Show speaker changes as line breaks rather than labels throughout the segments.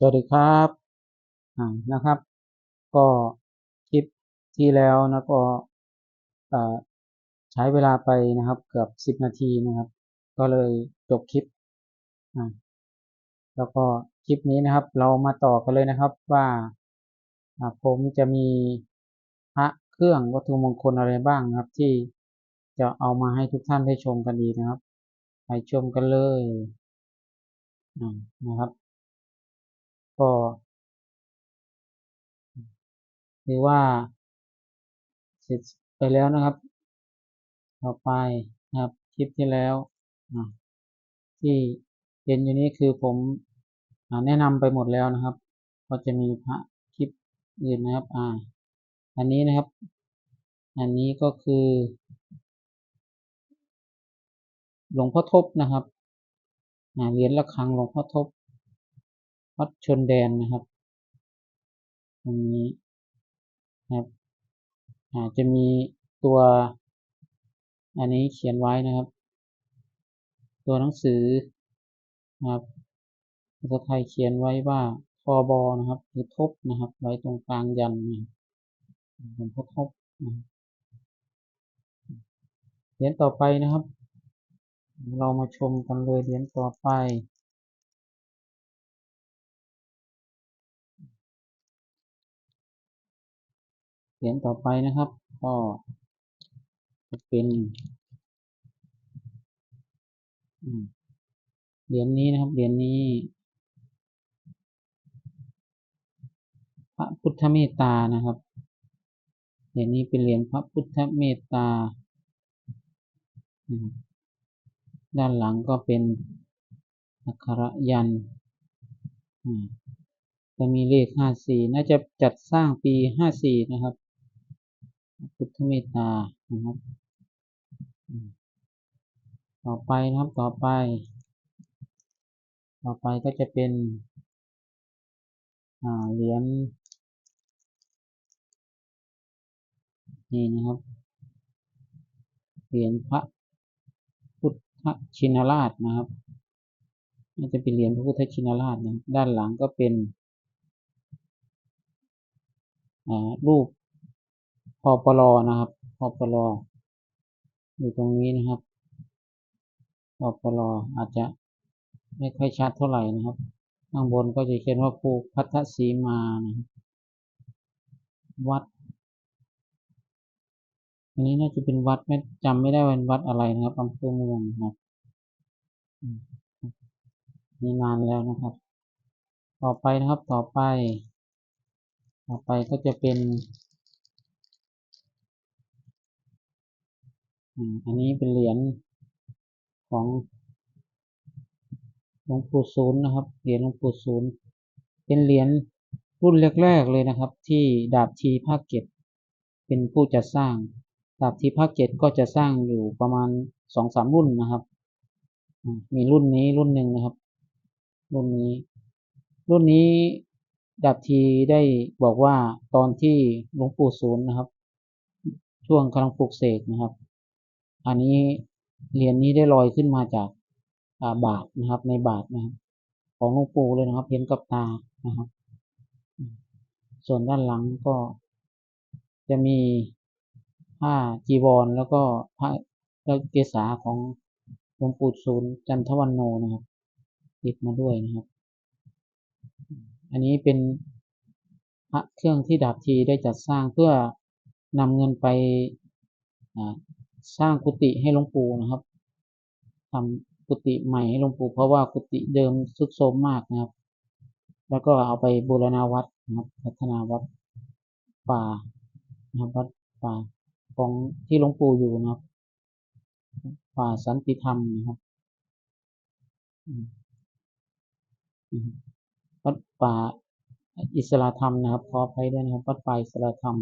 สวัสดีครับนะครับ ก็คลิปที่แล้วนะก็ใช้เวลาไปนะครับเกือบสิบนาทีนะครับ ก็เลยจบคลิปแล้วก็คลิปนี้นะครับ เรามาต่อกันเลยนะครับว่าผมจะมีพระเครื่องวัตถุมงคลอะไรบ้างนะครับ ที่จะเอามาให้ทุกท่านได้ชมกันดีนะครับ ไปชมกันเลยนะครับ ก็ถือว่าเสร็จไปแล้วนะครับ ต่อไปนะครับคลิปที่แล้วที่เห็นอยู่นี้คือผมอแนะนำไปหมดแล้วนะครับ ก็จะมีพระคลิปอื่นนะครับอ่าอันนี้นะครับ อันนี้ก็คือ หลวงพ่อทบนะครับอ่าเหรียญระฆังหลวงพ่อทบ วัดชนแดนนะครับตรงนี้นะครับอาจจะมีตัวอันนี้เขียนไว้นะครับ ตัวหนังสือนะครับภาษาไทยเขียนไว้ว่าทอบอนะครับหรือทบนะครับ ไว้ตรงกลางยันนะครับหลวงพ่อทบนะครับเหรียญต่อไปนะครับ เรามาชมกันเลยเหรียญต่อไป เหรียญต่อไปนะครับ ก็จะเป็นเหรียญนี้นะครับเหรียญนี้พระพุทธเมตตานะครับเหรียญนี้เป็นเหรียญพระพุทธเมตตาด้านหลังก็เป็นอักขระยันจะมีเลขห้าสี่น่าจะจัดสร้างปีห้าสี่นะครับ พุทธเมตตานะครับ ต่อไปนะครับต่อไป ต่อไปก็จะเป็นเหรียญนี่นะครับเหรียญพระพุทธชินราชนะครับน่าจะเป็นเหรียญพระพุทธชินราชนะด้านหลังก็เป็นรูป อปลอนะครับพอปลออยู่ตรงนี้นะครับพอปลออาจจะไม่ค่อยชัดเท่าไหร่นะครับ ข้างบนก็จะเขียนว่าภูพัทธสีมานะครับวัด อันนี้น่าจะเป็นวัดไม่จำไม่ได้ว่าเป็นวัดอะไรนะครับอำเภอเมืองนะครับนี่นานแล้วนะครับ ต่อไปนะครับต่อไป ต่อไปก็จะเป็น อันนี้เป็นเหรียญของหลวงปู่ศูนย์นะครับ เหรียญหลวงปู่ศูนย์ เป็นเหรียญรุ่นแรกๆเลยนะครับ ที่ดาบทีภาคเจ็ดเป็นผู้จัดสร้าง ดาบทีภาคเจ็ดก็จะสร้างอยู่ประมาณสองสามรุ่นนะครับ มีรุ่นนี้รุ่นหนึ่งนะครับ รุ่นนี้ รุ่นนี้ดาบทีได้บอกว่าตอนที่หลวงปู่ศูนย์นะครับ ช่วงกำลังปลุกเสกนะครับ อันนี้เหรียญนี้ได้ลอยขึ้นมาจากบาทนะครับ ในบาทนะครับ ของหลวงปู่เลยนะครับ เห็นกับตานะครับ ส่วนด้านหลังก็จะมีผ้าจีวรแล้วก็พระเกศาของหลวงปู่ศูนย์จันทวันโนนะครับ ติดมาด้วยนะครับ อันนี้เป็นพระเครื่องที่ดาบทีได้จัดสร้างเพื่อนำเงินไป สร้างกุฏิให้หลวงปู่นะครับทำกุฏิใหม่ให้หลวงปู่เพราะว่ากุฏิเดิมทรุดโทรมมากนะครับ แล้วก็เอาไปบูรณาวัดนะครับ พัฒนาวัดป่านะครับวัดป่าของที่หลวงปู่อยู่นะครับ ป่าสันติธรรมนะครับวัดป่าอิสระธรรมนะครับขออภัยด้วยนะครับวัดป่าอิสระธรรม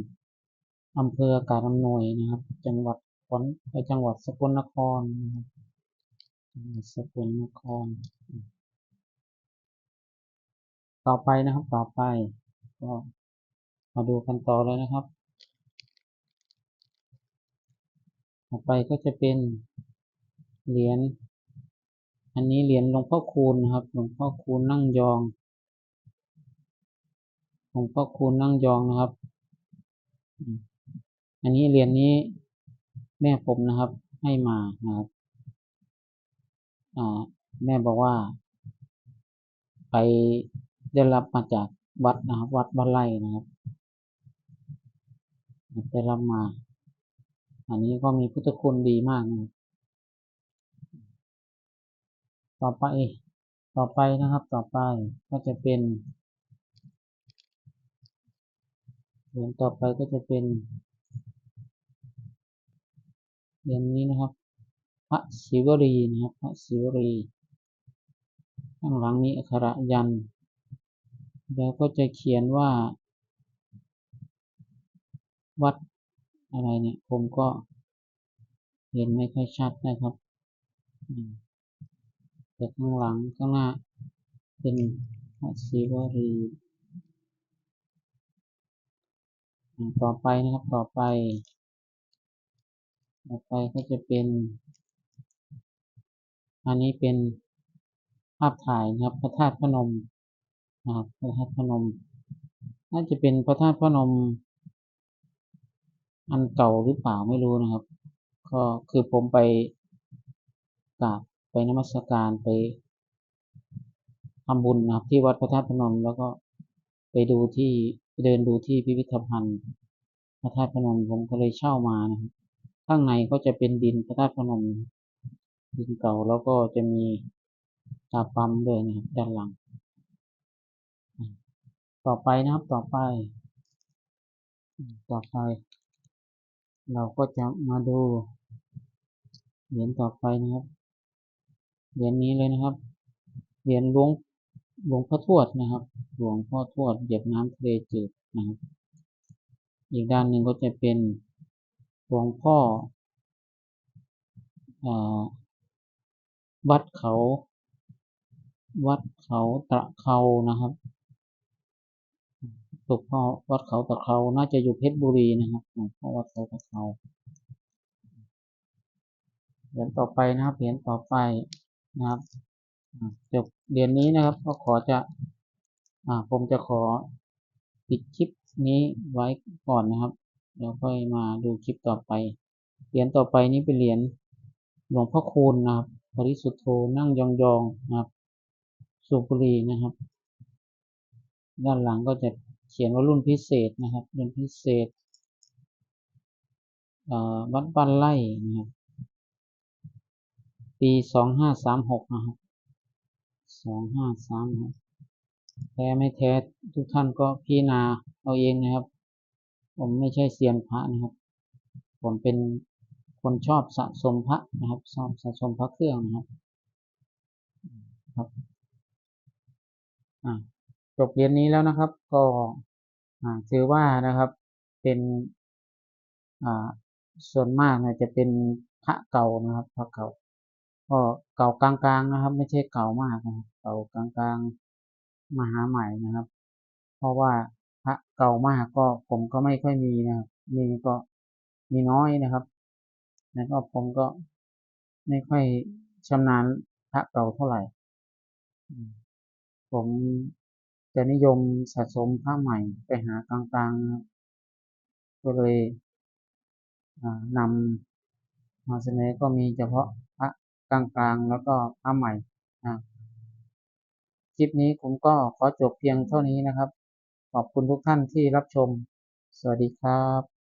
อำเภอการอำนวยนะครับ จังหวัด ขอนจังหวัดสกลนครนะครับสกลนคร ต่อไปนะครับต่อไป ก็มาดูกันต่อเลยนะครับ ต่อไปก็จะเป็นเหรียญอันนี้เหรียญหลวงพ่อคูณนะครับหลวงพ่อคูณนั่งยองหลวงพ่อคูณนั่งยองนะครับ อันนี้เหรียญนี้ แม่ผมนะครับ ให้มานะครับแม่บอกว่า ไปได้รับมาจากวัดนะครับ วัดบ้านไร่นะครับได้รับมา อันนี้ก็มีพุทธคุณดีมากนะต่อไปต่อไปนะครับ ต่อไปก็จะเป็นเหรียญต่อไปก็จะเป็น เหรียญนี้นะครับ พระศิวรีนะครับ พระศิวรี ข้างหลังนี้อักขระยัน แล้วก็จะเขียนว่า วัดอะไรเนี่ยผมก็เห็นไม่ค่อยชัดนะครับแต่ข้างหลังข้างหน้าเป็นพระศิวรีต่อไปนะครับต่อไป ต่อไปก็จะเป็น อันนี้เป็นภาพถ่ายนะครับ พระธาตุพนมนะครับพระธาตุพนม น่าจะเป็นพระธาตุพนม อันเก่าหรือเปล่าไม่รู้นะครับ ก็คือผมไปกราบไปนมัสการไปทำบุญนะครับ ที่วัดพระธาตุพนม แล้วก็ไปดูที่เดินดูที่พิพิธภัณฑ์พระธาตุพนมผมก็เลยเช่ามานะครับ ข้างในก็จะเป็นดินพระธาตุพนมดินเก่าแล้วก็จะมีตาปั๊มด้วยนะครับด้านหลัง ต่อไปนะครับต่อไป ต่อไป เราก็จะมาดูเหรียญต่อไปนะครับเหรียญนี้เลยนะครับเหรียญหลวงหลวงพ่อทวดนะครับ หลวงพ่อทวดเหยียบน้ำทะเลจืดนะครับ อีกด้านหนึ่งก็จะเป็น หลวงพ่ออวัดเขา วัดเขาตะเขานะครับหลวงพ่อวัดเขาตะเขาน่าจะอยู่เพชรบุรีนะครับหลวงพ่อวัดเขาตะเขาเหรียญต่อไปนะครับเหรียญต่อไปนะครับจบเรียญนี้นะครับ ก็ขอจะอ่าผมจะขอปิดคลิปนี้ไว้ก่อนนะครับ แล้วค่อยมาดูคลิปต่อไป เหรียญต่อไปนี้เป็นเหรียญหลวงพ่อคูณนะครับปริสุทธโธนั่งยองๆนะครับ สุบุรีนะครับ ด้านหลังก็จะเขียนว่ารุ่นพิเศษนะครับ รุ่นพิเศษวัดบ้านไร่นะครับปีสองห้าสามหกนะครับสองห้าสามหกแท้ไม่แท้ทุกท่านก็พิจารณาเอาเองนะครับ ผมไม่ใช่เซียนพระนะครับ ผมเป็นคนชอบสะสมพระนะครับชอบสะสมพระเครื่องนะครับครับจบเรียนนี้แล้วนะครับ ก็ถือว่านะครับเป็นส่วนมากนะจะเป็นพระเก่านะครับพระเก่าก็เก่ากลางๆนะครับ ไม่ใช่เก่ามากนะครับเก่ากลางๆมหาใหม่นะครับ เพราะว่า พระเก่ามากก็ผมก็ไม่ค่อยมีนะครับมีก็มีน้อยนะครับ แล้วก็ผมก็ไม่ค่อยชำนาญพระเก่าเท่าไหร่ ผมจะนิยมสะสมผ้าใหม่ไปหากลางๆ ก็เลยนำมาเสนอก็มีเฉพาะพระกลางๆ แล้วก็ผ้าใหม่นะคลิปนี้ผมก็ขอจบเพียงเท่านี้นะครับ ขอบคุณทุกท่านที่รับชม สวัสดีครับ